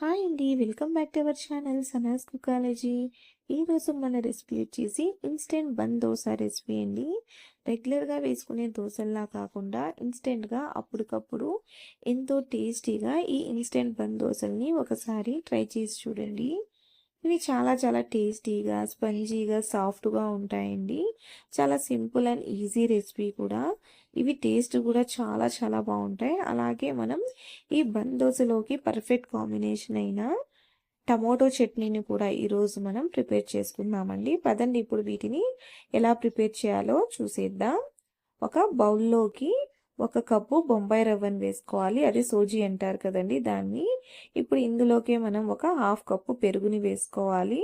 Hi అండి. Welcome back to our channel Sana's cookology ఈరోజు మన రెసిపీ వచ్చేసి ఇన్స్టెంట్ బన్ దోశ రెసిపీ అండి. రెగ్యులర్గా వేసుకునే దోశల్లా కాకుండా ఇన్స్టెంట్గా అప్పటికప్పుడు ఎంతో టేస్టీగా ఈ ఇన్స్టెంట్ బన్ దోశల్ని ఒకసారి ట్రై చేసి చూడండి. ఇవి చాలా చాలా టేస్టీగా స్పంజీగా సాఫ్ట్గా ఉంటాయండి. చాలా సింపుల్ అండ్ ఈజీ రెసిపీ కూడా. ఇవి టేస్ట్ కూడా చాలా చాలా బాగుంటాయి. అలాగే మనం ఈ బన్ దోశలోకి పర్ఫెక్ట్ కాంబినేషన్ అయిన టమోటో చట్నీని కూడా ఈరోజు మనం ప్రిపేర్ చేసుకుందామండి. పదండి ఇప్పుడు వీటిని ఎలా ప్రిపేర్ చేయాలో చూసేద్దాం. ఒక బౌల్లోకి ఒక కప్పు బొంబాయి రవ్వని వేసుకోవాలి. అదే సోజీ అంటారు కదండి దాన్ని. ఇప్పుడు ఇందులోకి మనం ఒక హాఫ్ కప్పు పెరుగుని వేసుకోవాలి.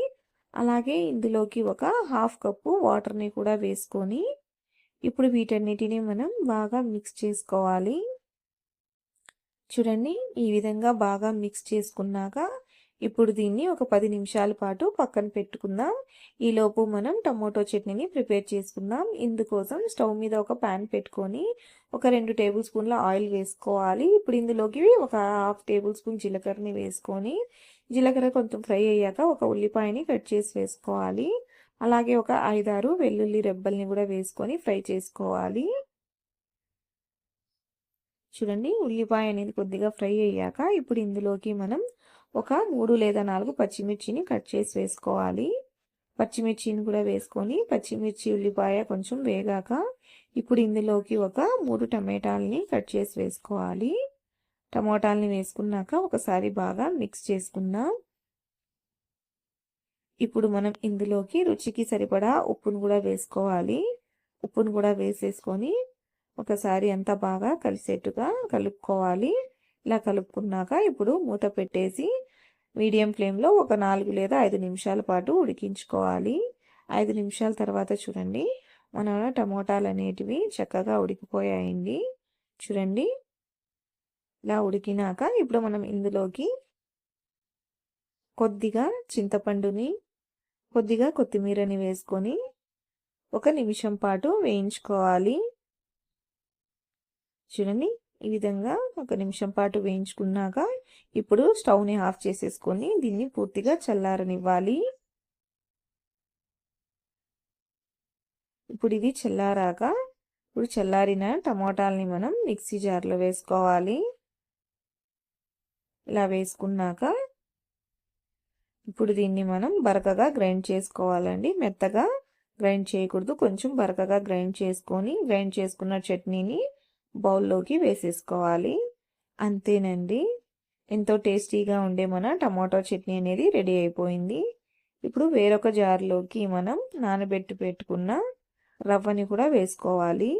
అలాగే ఇందులోకి ఒక హాఫ్ కప్పు వాటర్ని కూడా వేసుకొని ఇప్పుడు వీటన్నిటిని మనం బాగా మిక్స్ చేసుకోవాలి. చూడండి ఈ విధంగా బాగా మిక్స్ చేసుకున్నాక ఇప్పుడు దీన్ని ఒక పది నిమిషాల పాటు పక్కన పెట్టుకుందాం. ఈలోపు మనం టమోటో చట్నీని ప్రిపేర్ చేసుకుందాం. ఇందుకోసం స్టవ్ మీద ఒక ప్యాన్ పెట్టుకొని ఒక రెండు టేబుల్ స్పూన్ల ఆయిల్ వేసుకోవాలి. ఇప్పుడు ఇందులోకి ఒక హాఫ్ టేబుల్ స్పూన్ జీలకర్రని వేసుకొని జీలకర్ర కొంచెం ఫ్రై అయ్యాక ఒక ఉల్లిపాయని కట్ చేసి వేసుకోవాలి. అలాగే ఒక ఐదారు వెల్లుల్లి రెబ్బల్ని కూడా వేసుకొని ఫ్రై చేసుకోవాలి. చూడండి ఉల్లిపాయ అనేది కొద్దిగా ఫ్రై అయ్యాక ఇప్పుడు ఇందులోకి మనం ఒక మూడు లేదా నాలుగు పచ్చిమిర్చిని కట్ చేసి వేసుకోవాలి. పచ్చిమిర్చిని కూడా వేసుకొని పచ్చిమిర్చి ఉల్లిపాయ కొంచెం వేగాక ఇప్పుడు ఇందులోకి ఒక మూడు టమాటాలని కట్ చేసి వేసుకోవాలి. టమోటాలని వేసుకున్నాక ఒకసారి బాగా మిక్స్ చేసుకుందాం. ఇప్పుడు మనం ఇందులోకి రుచికి సరిపడా ఉప్పును కూడా వేసుకోవాలి. ఉప్పును కూడా వేసేసుకొని ఒకసారి అంతా బాగా కలిసేట్టుగా కలుపుకోవాలి. ఇలా కలుపుకున్నాక ఇప్పుడు మూత పెట్టేసి మీడియం ఫ్లేమ్లో ఒక నాలుగు లేదా ఐదు నిమిషాల పాటు ఉడికించుకోవాలి. ఐదు నిమిషాల తర్వాత చూడండి మన టమోటాలు అనేటివి చక్కగా ఉడికిపోయాయండి. చూడండి ఇలా ఉడికినాక ఇప్పుడు మనం ఇందులోకి కొద్దిగా చింతపండుని కొద్దిగా కొత్తిమీరని వేసుకొని ఒక నిమిషం పాటు వేయించుకోవాలి. చూడండి ఈ విధంగా ఒక నిమిషం పాటు వేయించుకున్నాక ఇప్పుడు స్టవ్ని ఆఫ్ చేసేసుకొని దీన్ని పూర్తిగా చల్లారనివ్వాలి. ఇప్పుడు ఇది చల్లారాక ఇప్పుడు చల్లారిన టమోటాలని మనం మిక్సీ జార్లో వేసుకోవాలి. ఇలా వేసుకున్నాక ఇప్పుడు దీన్ని మనం బరకగా గ్రైండ్ చేసుకోవాలండి. మెత్తగా గ్రైండ్ చేయకూడదు. కొంచెం బరకగా గ్రైండ్ చేసుకొని గ్రైండ్ చేసుకున్న చట్నీని బౌల్లోకి వేసేసుకోవాలి. అంతేనండి. ఎంతో టేస్టీగా ఉండే మన టమాటో చట్నీ అనేది రెడీ అయిపోయింది. ఇప్పుడు వేరొక జార్లోకి మనం నానబెట్టి పెట్టుకున్న రవ్వని కూడా వేసుకోవాలి.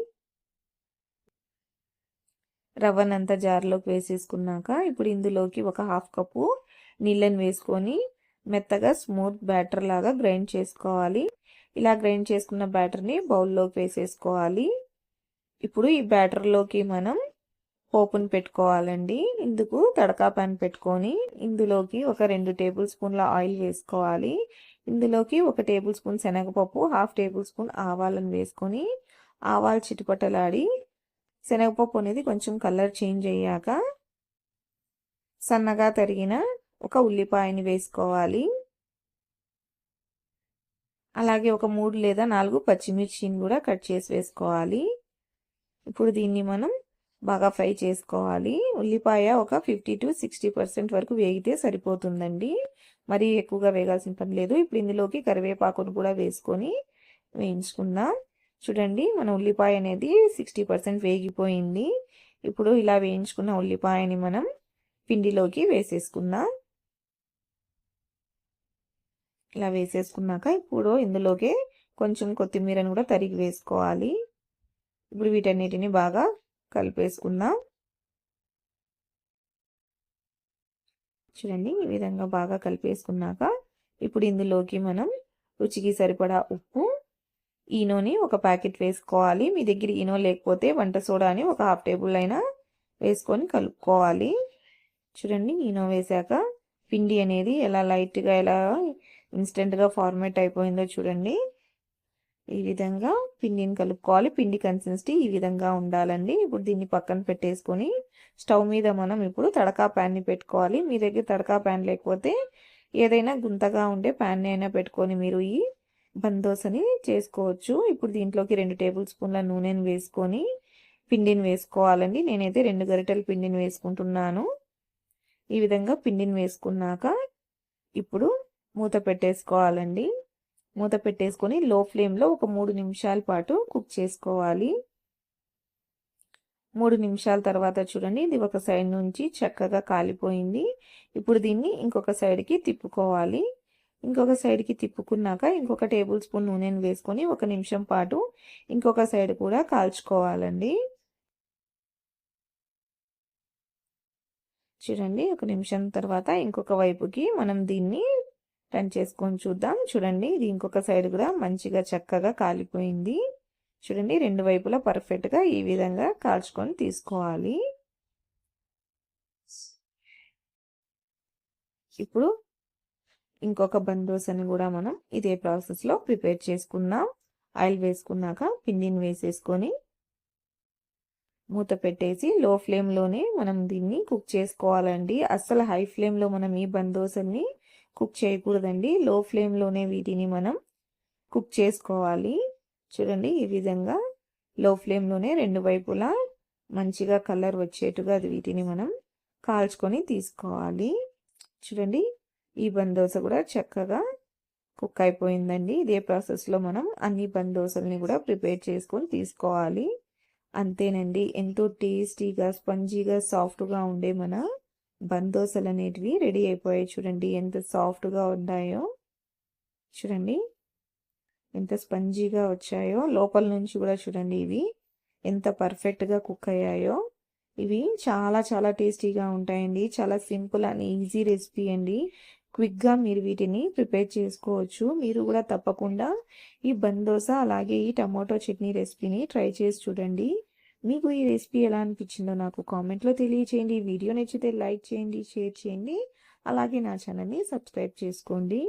రవ్వనంతా జార్లోకి వేసేసుకున్నాక ఇప్పుడు ఇందులోకి ఒక హాఫ్ కప్పు నీళ్ళని వేసుకొని మెత్తగా స్మూత్ బ్యాటర్ లాగా గ్రైండ్ చేసుకోవాలి. ఇలా గ్రైండ్ చేసుకున్న బ్యాటర్ని బౌల్లోకి వేసేసుకోవాలి. ఇప్పుడు ఈ బ్యాటర్లోకి మనం పోపును పెట్టుకోవాలండి. ఇందుకు తడకా ప్యాన్ పెట్టుకొని ఇందులోకి ఒక రెండు టేబుల్ స్పూన్ల ఆయిల్ వేసుకోవాలి. ఇందులోకి ఒక టేబుల్ స్పూన్ శనగపప్పు హాఫ్ టేబుల్ స్పూన్ ఆవాలను వేసుకొని ఆవాలు చిటిపటలాడి శనగపప్పు అనేది కొంచెం కలర్ చేంజ్ అయ్యాక సన్నగా తరిగిన ఒక ఉల్లిపాయని వేసుకోవాలి. అలాగే ఒక మూడు లేదా నాలుగు పచ్చిమిర్చిని కూడా కట్ చేసి వేసుకోవాలి. ఇప్పుడు దీన్ని మనం బాగా ఫ్రై చేసుకోవాలి. ఉల్లిపాయ ఒక ఫిఫ్టీ టు సిక్స్టీ పర్సెంట్ వరకు వేగితే సరిపోతుందండి. మరీ ఎక్కువగా వేగాల్సిన పని లేదు. ఇప్పుడు ఇందులోకి కరివేపాకును కూడా వేసుకొని వేయించుకుందాం. చూడండి మన ఉల్లిపాయ అనేది సిక్స్టీ పర్సెంట్ వేగిపోయింది. ఇప్పుడు ఇలా వేయించుకున్న ఉల్లిపాయని మనం పిండిలోకి వేసేసుకుందాం. ఇలా వేసేసుకున్నాక ఇప్పుడు ఇందులోకి కొంచెం కొత్తిమీరను కూడా తరిగి వేసుకోవాలి. ఇప్పుడు వీటన్నిటిని బాగా కలిపేసుకుందాం. చూడండి ఈ విధంగా బాగా కలిపేసుకున్నాక ఇప్పుడు ఇందులోకి మనం రుచికి సరిపడా ఉప్పు ఈనోని ఒక ప్యాకెట్ వేసుకోవాలి. మీ దగ్గర ఈనో లేకపోతే వంట సోడాని ఒక హాఫ్ టేబుల్ అయినా వేసుకొని కలుపుకోవాలి. చూడండి ఈనో వేసాక పిండి అనేది ఎలా లైట్గా ఎలా ఇన్స్టెంట్గా ఫార్మేట్ అయిపోయిందో చూడండి. ఈ విధంగా పిండిని కలుపుకోవాలి. పిండి కన్సిస్టెన్సీ ఈ విధంగా ఉండాలండి. ఇప్పుడు దీన్ని పక్కన పెట్టేసుకొని స్టవ్ మీద మనం ఇప్పుడు తడకా ప్యాన్ని పెట్టుకోవాలి. మీ దగ్గర తడకా ప్యాన్ లేకపోతే ఏదైనా గుంతగా ఉండే ప్యాన్ని అయినా పెట్టుకొని మీరు ఈ బందోసని చేసుకోవచ్చు. ఇప్పుడు దీంట్లోకి రెండు టేబుల్ స్పూన్ల నూనెని వేసుకొని పిండిని వేసుకోవాలండి. నేనైతే రెండు గరిటెల పిండిని వేసుకుంటున్నాను. ఈ విధంగా పిండిని వేసుకున్నాక ఇప్పుడు మూత పెట్టేసుకోవాలండి. మూత పెట్టేసుకొని లో ఫ్లేమ్లో ఒక మూడు నిమిషాల పాటు కుక్ చేసుకోవాలి. మూడు నిమిషాల తర్వాత చూడండి ఇది ఒక సైడ్ నుంచి చక్కగా కాలిపోయింది. ఇప్పుడు దీన్ని ఇంకొక సైడ్కి తిప్పుకోవాలి. ఇంకొక సైడ్కి తిప్పుకున్నాక ఇంకొక టేబుల్ స్పూన్ నూనెను వేసుకొని ఒక నిమిషం పాటు ఇంకొక సైడ్ కూడా కాల్చుకోవాలండి. చూడండి ఒక నిమిషం తర్వాత ఇంకొక వైపుకి మనం దీన్ని టర్న్ చేసుకొని చూద్దాం. చూడండి ఇది ఇంకొక సైడ్ కూడా మంచిగా చక్కగా కాలిపోయింది. చూడండి రెండు వైపులా పర్ఫెక్ట్గా ఈ విధంగా కాల్చుకొని తీసుకోవాలి. ఇప్పుడు ఇంకొక బందోసని కూడా మనం ఇదే ప్రాసెస్లో ప్రిపేర్ చేసుకుందాం. ఆయిల్ వేసుకున్నాక పిండిని వేసేసుకొని మూత పెట్టేసి లో ఫ్లేమ్లోనే మనం దీన్ని కుక్ చేసుకోవాలండి. అస్సలు హై ఫ్లేమ్లో మనం ఈ బందోసని కుక్ చేయకూడదండి. లో ఫ్లేమ్లోనే వీటిని మనం కుక్ చేసుకోవాలి. చూడండి ఈ విధంగా లో ఫ్లేమ్లోనే రెండు వైపులా మంచిగా కలర్ వచ్చేట్టుగా అది వీటిని మనం కాల్చుకొని తీసుకోవాలి. చూడండి ఈ బందోస కూడా చక్కగా కుక్ అయిపోయిందండి. ఇదే ప్రాసెస్లో మనం అన్ని బందోసల్ని కూడా ప్రిపేర్ చేసుకొని తీసుకోవాలి. అంతేనండి. ఎంతో టేస్టీగా స్పంజీగా సాఫ్ట్గా ఉండే మన బందోసలు అనేటివి రెడీ అయిపోయాయి. చూడండి ఎంత సాఫ్ట్గా ఉన్నాయో. చూడండి ఎంత స్పంజీగా వచ్చాయో. లోపల నుంచి కూడా చూడండి ఇవి ఎంత పర్ఫెక్ట్గా కుక్ అయ్యాయో. ఇవి చాలా చాలా టేస్టీగా ఉంటాయండి. చాలా సింపుల్ అండ్ ఈజీ రెసిపీ అండి. క్విక్గా మీరు వీటిని ప్రిపేర్ చేసుకోవచ్చు. మీరు కూడా తప్పకుండా ఈ బందోస అలాగే ఈ టమాటో చట్నీ రెసిపీని ట్రై చేసి చూడండి. మీకు ఈ రెసిపీ ఎలా అనిపించిందో నాకు కామెంట్లో తెలియచేయండి. వీడియో నచ్చితే లైక్ చేయండి షేర్ చేయండి. అలాగే నా ఛానల్ని సబ్స్క్రైబ్ చేసుకోండి.